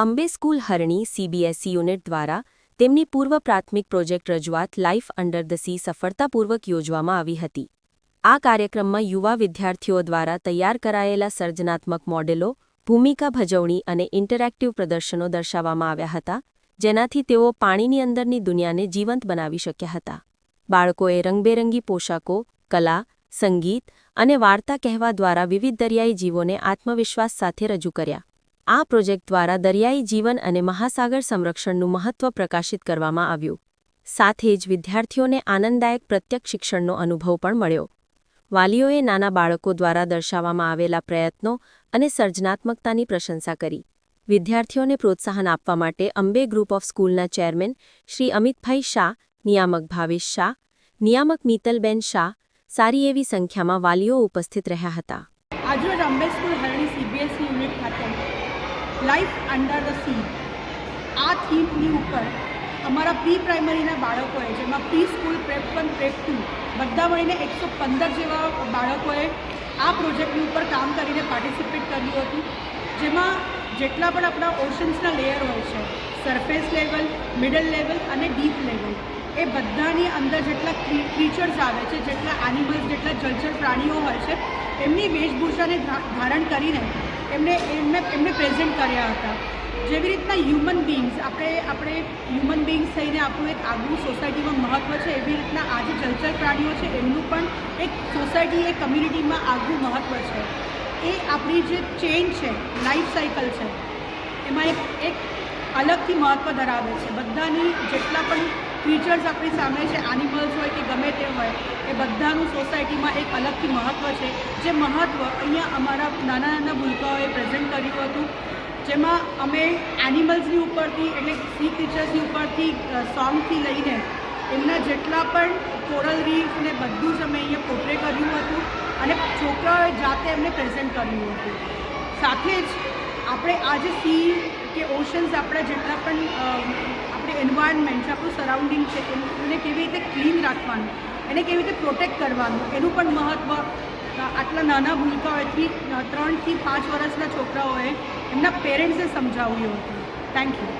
Ambe school Harni CBSE unit દ્વારા તેમની પૂર્વ પ્રાથમિક પ્રોજેક્ટ રજૂઆત લાઇફ અંડર ધ સી સફળતાપૂર્વક યોજવામાં આવી હતી. આ કાર્યક્રમમાં યુવા વિદ્યાર્થીઓ દ્વારા તૈયાર કરાયેલા સર્જનાત્મક મોડેલો, ભૂમિકા ભજવણી અને ઇન્ટરેક્ટિવ પ્રદર્શનો દર્શાવવામાં આવ્યા હતા, જેનાથી તેઓ પાણીની અંદરની દુનિયાને જીવંત બનાવી શક્યા હતા. બાળકોએ રંગબેરંગી પોશાકો, કલા, સંગીત અને વાર્તા કહેવા દ્વારા વિવિધ દરિયાઈ જીવોને આત્મવિશ્વાસ સાથે રજૂ કર્યા. આ પ્રોજેક્ટ દ્વારા દરિયાઈ જીવન અને મહાસાગર સંરક્ષણનું મહત્વ પ્રકાશિત કરવામાં આવ્યું. સાથે જ વિદ્યાર્થીઓને આનંદદાયક પ્રત્યક્ષ શિક્ષણનો અનુભવ પણ મળ્યો. વાલીઓએ નાના બાળકો દ્વારા દર્શાવવામાં આવેલા પ્રયત્નો અને સર્જનાત્મકતાની પ્રશંસા કરી. વિદ્યાર્થીઓને પ્રોત્સાહન આપવા માટે અંબે ગ્રુપ ઓફ સ્કૂલના ચેરમેન શ્રી અમિતભાઈ શાહ, નિયામક ભાવેશ શાહ, નિયામક મિત્તલબેન શાહ, સારી એવી સંખ્યામાં વાલીઓ ઉપસ્થિત રહ્યા હતા. આજરોજ સ્કૂલ સીબીએસઈ યુનિટ ખાતે. Life under the sea. આ થીમની ઉપર અમારા પ્રી પ્રાઇમરીના બાળકોએ, જેમાં pre school, prep one, prep two, બધા મળીને એકસો પંદર જેવા બાળકોએ આ પ્રોજેક્ટની ઉપર કામ કરીને પાર્ટિસિપેટ કર્યું હતું, જેમાં જેટલા પણ આપણા ઓશન્સના લેયર હોય છે, સરફેસ લેવલ, મિડલ લેવલ અને ડીપ લેવલ, એ બધાની અંદર જેટલા ક્રીચર્સ આવે છે, જેટલા એનિમલ્સ જેટલા જળચર પ્રાણીઓ હોય છે, એમની વેશભૂષાને ધારણ કરીને એમને એમને એમને પ્રેઝન્ટ કર્યા હતા. જેવી રીતના હ્યુમન બિંગ્સ આપણે આપણે હ્યુમન બિંગ્સ થઈને આપણું એક આગવું સોસાયટીમાં મહત્ત્વ છે, એવી રીતના આજે જલચર પ્રાણીઓ છે, એમનું પણ એક સોસાયટી એક કમ્યુનિટીમાં આગવું મહત્ત્વ છે. એ આપણી જે ચેન છે લાઈફ સાયકલ છે, એમાં એક એક અલગથી મહત્ત્વ ધરાવે છે. બધાની જેટલા પણ ક્રીચર્સ આપણી સામે છે એનિમલ્સ હોય કે ગમે તે હોય, એ બધાનું સોસાયટીમાં એક અલગથી મહત્ત્વ છે. જે મહત્ત્વ અહીંયા અમારા નાના નાના ભૂલકાઓએ પ્રેઝન્ટ કર્યું હતું. જેમાં અમે એનિમલ્સની ઉપરથી, એટલે સી ક્રિચર્સની ઉપરથી સોંગથી લઈને એમના જેટલા પણ કોરલ રીફ ને બધું જ અમે અહીંયા પોટ્રે કર્યું હતું અને છોકરાઓએ જાતે એમને પ્રેઝન્ટ કર્યું હતું. સાથે જ આપણે આ જે સી કે ઓશન્સ આપણા જેટલા પણ આપણે એન્વાયરમેન્ટ છે, આપણું સરાઉન્ડિંગ છે, એને કેવી રીતે ક્લીન રાખવાનું, એને કેવી રીતે પ્રોટેક્ટ કરવાનું, એનું પણ મહત્ત્વ આટલા નાના ભૂલકાઓથી ત્રણથી પાંચ વર્ષના છોકરાઓએ એમના પેરેન્ટ્સને સમજાવ્યું હતું. Thank you